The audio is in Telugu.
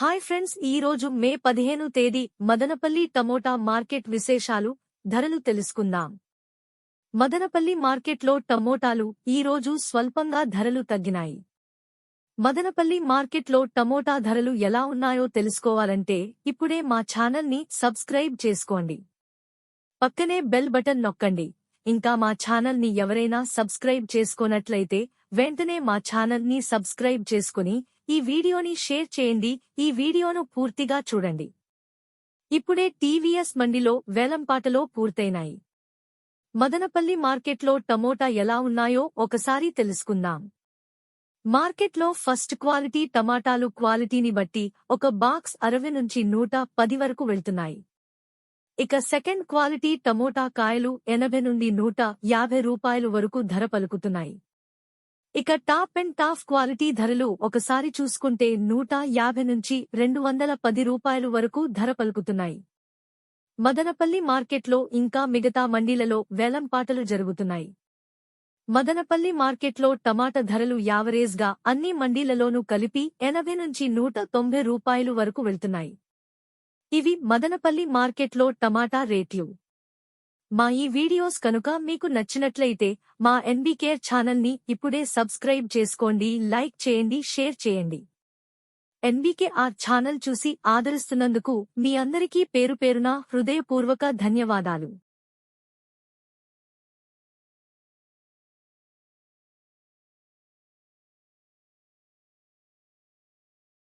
హాయ్ ఫ్రెండ్స్ ఈ రోజు మే పదిహేను తేదీ మదనపల్లి టమోటా మార్కెట్ విశేషాలు ధరలు తెలుసుకుందాం. మదనపల్లి మార్కెట్లో టమోటాలు ఈ రోజు స్వల్పంగా ధరలు తగ్గినాయి. మదనపల్లి మార్కెట్లో టమోటా ధరలు ఎలా ఉన్నాయో తెలుసుకోవాలంటే ఇప్పుడే మా ఛానల్ని సబ్స్క్రైబ్ చేసుకోండి. పక్కనే బెల్ బటన్ నొక్కండి. ఇంకా మా ఛానల్ని ఎవరైనా సబ్స్క్రైబ్ చేసుకోనట్లయితే వెంటనే మా ఛానల్ని సబ్స్క్రైబ్ చేసుకుని ఈ వీడియోని షేర్ చేయండి. ఈ వీడియోను పూర్తిగా చూడండి. ఇప్పుడే టీవీఎస్ మండిలో వేలంపాటలో పూర్తయినాయి. మదనపల్లి మార్కెట్లో టమోటా ఎలా ఉన్నాయో ఒకసారి తెలుసుకుందాం. మార్కెట్లో ఫస్ట్ క్వాలిటీ టమాటాలు క్వాలిటీని బట్టి ఒక బాక్స్ అరవై నుంచి నూట పది వరకు వెళ్తున్నాయి. ఇక సెకండ్ క్వాలిటీ టమోటా కాయలు ఎనభై నుండి నూట యాభై రూపాయలు వరకు ధర పలుకుతున్నాయి. ఇక టాప్ అండ్ టాప్ క్వాలిటీ ధరలు ఒకసారి చూసుకుంటే నూట యాభై నుంచి రెండు వందల పది రూపాయలు వరకు ధర పలుకుతున్నాయి. మదనపల్లి మార్కెట్లో ఇంకా మిగతా మండీలలో వేలంపాటలు జరుగుతున్నాయి. మదనపల్లి మార్కెట్లో టమాటా ధరలు యావరేజ్గా అన్ని మండీలలోనూ కలిపి ఎనభై నుంచి నూట తొంభై రూపాయలు వరకు వెళ్తున్నాయి. ఇవి మదనపల్లి మార్కెట్లో టమాటా రేట్లు. మా ఈ వీడియోస్ కనుక మీకు నచ్చినట్లయితే మా ఎన్బీకేర్ ఛానల్ని ఇప్పుడే సబ్స్క్రైబ్ చేసుకోండి లైక్ చేయండి షేర్ చేయండి. ఎన్బీకే ఆర్ ఛానల్ చూసి ఆదరిస్తున్నందుకు మీ అందరికీ పేరు పేరున హృదయపూర్వక ధన్యవాదాలు.